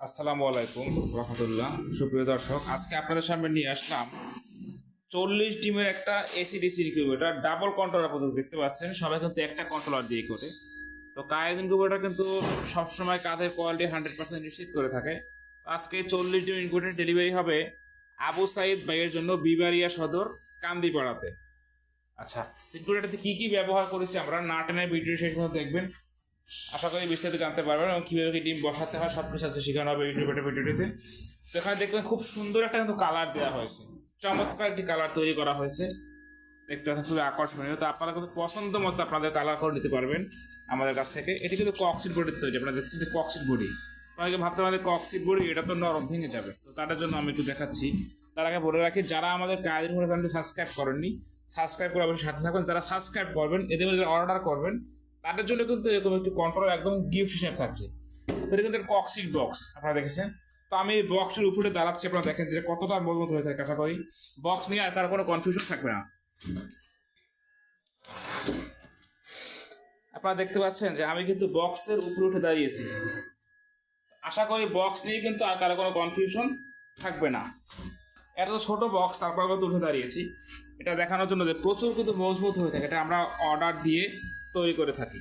আসসালামু আলাইকুম। রহমতুল্লাহ। সুপ্রিয় দর্শক আজকে আপনাদের সামনে নিয়ে আসলাম চল্লিশ ডিমের একটা AC DC incubator double controller পদ্ধতি দেখতে পাচ্ছেন? সবাই কিন্তু একটা কন্ট্রোলার দিয়ে করে। তো কায়েদ ইনকিউবেটার কিন্তু সবসময় কাঁধের কোয়ালিটি হান্ড্রেড পার্সেন্ট নিশ্চিত করে থাকে। আজকে চল্লিশ ডিম ইনকিউবেটার ডেলিভারি হবে আবু সাইদ ভাইয়ের জন্য বিবারিয়া সদর কান্দিপাড়াতে। আচ্ছা ইনকিউবেটারতে কী কী ব্যবহার করেছি আমরা? নাটেনের ভিডিও শেষ পর্যন্ত দেখবেন। আশা করি বিস্তারিত জানতে পারবেন এবং কীভাবে কি ডিম বসাতে হয় সব কিছু আজকে শেখানো হবে ইউটিউবের ভিডিওটিতে। তো এখানে দেখবেন খুব সুন্দর একটা কিন্তু কালার দেওয়া হয়েছে। চমৎকার একটি কালার তৈরি করা হয়েছে। দেখতে খুবই আকর্ষণীয়। তো আপনারা কিন্তু পছন্দ মতো আপনাদের কালার করে নিতে পারবেন আমাদের কাছ থেকে। এটি কিন্তু কক্সিট বডির তৈরি, আপনারা দেখছেন এটি কক্সিট বডি অনেকে ভাবতে পারে কক্সিট বডি এটা তো নরম, ভেঙে যাবে। তো তাদের জন্য আমি একটু দেখাচ্ছি। তার আগে বলে রাখি, যারা আমাদের কাজের চ্যানেলটি সাবস্ক্রাইব করেননি সাবস্ক্রাইব করে অবশ্যই সাথে থাকবেন। যারা সাবস্ক্রাইব করবেন, এদের মধ্যে অর্ডার করবেন তাদের জন্য কিন্তু এরকম একটি কন্ট্রোল একদম গিফট হিসেবে থাকছে। তো এটা কিন্তু কক্সিক বক্স আপনারা দেখেছেন? তো আমি এই বক্সের উপরে দাঁড়াচ্ছি, আপনারা দেখেন যে কতটা মজবুত হয়ে থাকে, আশা করি বক্স নিয়ে আর কারও কোনো কনফিউশন থাকবে না। আপনারা দেখতে পাচ্ছেন যে আমি কিন্তু বক্সের উপরে উঠে দাঁড়িয়েছি। আশা করি বক্স নিয়ে কিন্তু আর কারও কোনো কনফিউশন থাকবে না। এত ছোট বক্স তারপর কিন্তু উঠে দাঁড়িয়েছি। এটা দেখানোর জন্য যে প্রচুর কিন্তু মজবুত হয়ে থাকে। এটা আমরা অর্ডার দিয়ে তৈরি করে থাকি।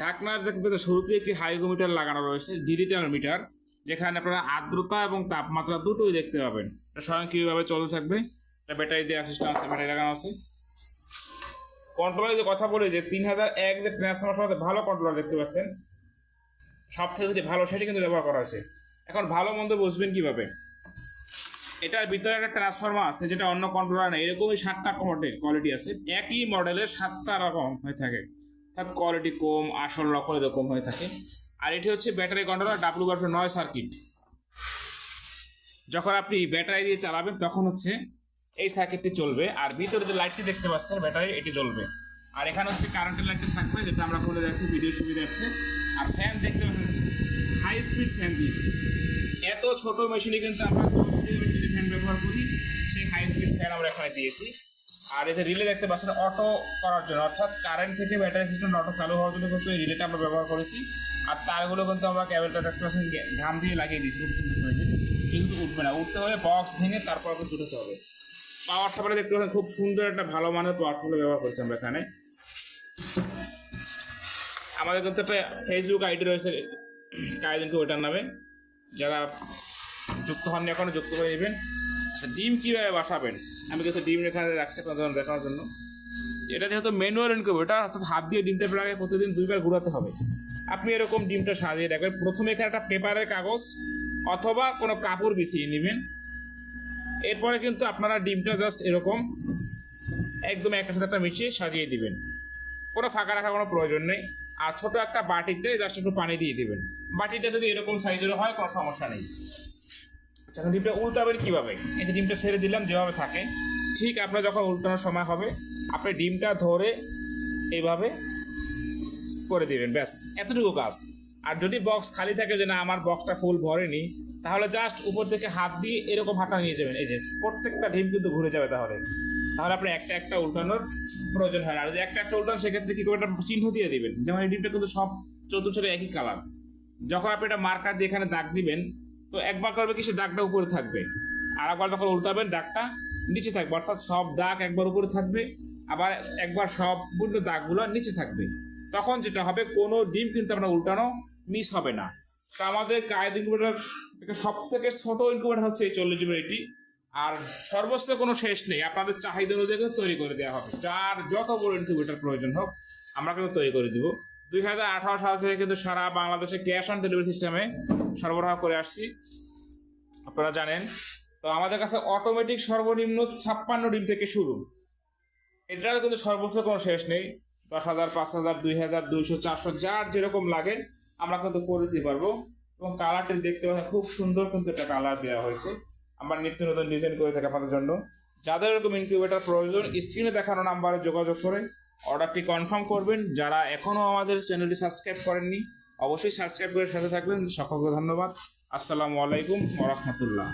ঢাকনার দেখবে তো শুরুতে একটি হাইগোমিটার লাগানো রয়েছে, ডিজিটাল মিটার, যেখানে আপনারা আর্দ্রতা এবং তাপমাত্রা দুটোই দেখতে পাবেন। স্বয়ংক্রিয়ভাবে চলতে থাকবে, এটা ব্যাটারি দেওয়া সিস্টেম আছে, ব্যাটারি লাগানো আছে। কন্ট্রোলার যে কথা বলি যে তিন হাজার এক যে ট্রান্সফর্মার সাথে ভালো কন্ট্রোলার দেখতে পাচ্ছেন সব থেকে যদি ভালো সেটি কিন্তু ব্যবহার করা হয়েছে। এখন ভালো মন্দ বুঝবেন কীভাবে? এটার ভিতরে একটা ট্রান্সফর্মার আছে, যেটা অন্য কন্ট্রোলার নেই। এরকমই সাতটা মডেল কোয়ালিটি আছে। একই মডেলের সাতটা রকম হয়ে থাকে। অর্থাৎ কোয়ালিটি কম, আসল রকম এরকম হয়ে থাকে। আর এটি হচ্ছে ব্যাটারি কন্ট্রোলার ডাব্লু বারফের নয় সার্কিট যখন আপনি ব্যাটারি দিয়ে চালাবেন, তখন হচ্ছে এই সার্কিটটি চলবে। আর ভিতরে যে লাইটটি দেখতে পাচ্ছেন ব্যাটারি এটি জ্বলবে। আর এখানে হচ্ছে কারেন্টের লাইটটি থাকবে, যেটা আমরা খুলে যাচ্ছি ভিডিও সুবিধার্থে আর ফ্যান দেখতে পাচ্ছেন হাই স্পিড ফ্যান দিয়েছি। এত ছোট মেশিনে কিন্তু আমরা ব্যবহার করি, সেই হাই স্পিড ফ্যান আমরা এখানে দিয়েছি। আর এই যে রিলে দেখতে পাচ্ছেন অটো করার জন্য, অর্থাৎ কারেন্ট থেকে ব্যাটারি সিস্টেম অটো চালু হওয়ার জন্য কিন্তু এই রিলেটা আমরা ব্যবহার করেছি। আর তারগুলো কিন্তু আমরা ক্যাবেলটা দেখতে পাচ্ছেন ঘাম দিয়ে লাগিয়ে দিয়েছি, খুব সুন্দর হয়েছে। কিন্তু উঠবে না, উঠতে হলে বক্স ভেঙে তারপর কিন্তু উঠতে হবে। পাওয়ার সাপ্লাই দেখতে পাচ্ছেন, খুব সুন্দর একটা ভালো মানের পাওয়ার সাপ্লাই ব্যবহার করেছি আমরা এখানে। আমাদের কিন্তু একটা ফেসবুক আইডি রয়েছে কায়দিনকে ওইটার নামে। যারা যুক্ত হননি এখনও, যুক্ত হয়ে নেবেন। আচ্ছা, ডিম কীভাবে বসাবেন? আমি কিন্তু ডিম এখানে রাখছি আপনাদের জন্য দেখানোর জন্য। এটা যেহেতু ম্যানুয়াল এটা অর্থাৎ হাত দিয়ে ডিমটা প্রায় প্রতিদিন দুইবার ঘোরাতে হবে। আপনি এরকম ডিমটা সাজিয়ে রাখবেন। প্রথমে এখানে একটা পেপারের কাগজ অথবা কোনো কাপড় বিছিয়ে নেবেন। এরপরে কিন্তু আপনারা ডিমটা জাস্ট এরকম একদম একটা সাথে একটা মিশিয়ে সাজিয়ে দিবেন। কোনো ফাঁকা রাখার কোনো প্রয়োজন নেই। আর ছোটো একটা বাটিতে জাস্ট একটু পানি দিয়ে দিবেন। বাটিটা যদি এরকম সাইজেরও হয় কোনো সমস্যা নেই। এখন ডিমটা উল্টাবেন কীভাবে? এই যে ডিমটা ছেড়ে দিলাম, যেভাবে থাকে। ঠিক আপনার যখন উল্টানোর সময় হবে, আপনি ডিমটা ধরে এইভাবে করে দিবেন, ব্যাস। এতটুকু কাজ। আর যদি বক্স খালি থাকে যে না, আমার বক্সটা ফুল ভরেনি, তাহলে জাস্ট উপর থেকে হাত দিয়ে এরকম হাঁটা নিয়ে যাবেন। এই যে প্রত্যেকটা ডিম কিন্তু ঘুরে যাবে তাহলে। তাহলে আপনি একটা একটা উল্টানোর প্রয়োজন হয় আর যদি একটা একটা উল্টান, সেক্ষেত্রে কি করে একটা চিহ্ন দিয়ে দেবেন। যেমন এই ডিমটা কিন্তু সব চতুর্থরে একই কালার যখন আপনি এটা মার্কার দিয়ে এখানে দাগ দিবেন তো একবার করবে কি, সে দাগটা উপরে থাকবে। আর একবার যখন উল্টাবেন, দাগটা নিচে থাকবে। অর্থাৎ সব দাগ একবার উপরে থাকবে, আবার একবার সম্পূর্ণ দাগগুলো নিচে থাকবে। তখন যেটা হবে, কোনো ডিম কিন্তু আপনার উল্টানো মিস হবে না। তো আমাদের কায়েদ ইনকিউবেটার থেকে সব থেকে ছোট ইনকিউবেটার হচ্ছে এই চল্লিশ জিবি এটি আর সর্বোচ্চ কোনো শেষ নেই। আপনাদের চাহিদা অনুযায়ী তৈরি করে দেওয়া হবে। যার যত বড় ইনকিউবেটার প্রয়োজন হোক, আমরা কিন্তু তৈরি করে দিব। দুই হাজার আঠারো সাল থেকে কিন্তু সারা বাংলাদেশে ক্যাশ অন ডেলিভারি সিস্টেমে সরবরাহ করে আসছি। আপনারা জানেন। তো আমাদের কাছে অটোমেটিক সর্বনিম্ন ছাপ্পান্ন ডিম থেকে শুরু। এটার কিন্তু সর্বোচ্চ কোনো শেষ নেই। দশ হাজার, পাঁচ হাজার, দুই হাজার, দুইশো, চারশো, যার যেরকম লাগে, আমরা কিন্তু করে দিতে পারব। এবং কালারটি দেখতে পাচ্ছেন, খুব সুন্দর কিন্তু একটা কালার দেওয়া হয়েছে। আমরা নিত্য নতুন ডিজাইন করে থাকি আপনাদের জন্য। যাদের এরকম ইনকিউবেটার প্রয়োজন স্ক্রিনে দেখানো নাম্বারে যোগাযোগ করে অর্ডারটি কনফার্ম করবেন। যারা এখনও আমাদের চ্যানেলটি সাবস্ক্রাইব করেননি, অবশ্যই সাবস্ক্রাইব করে সাথে থাকবেন। সকলকে ধন্যবাদ। আসসালামু আলাইকুম ওরহমতুল্লাহ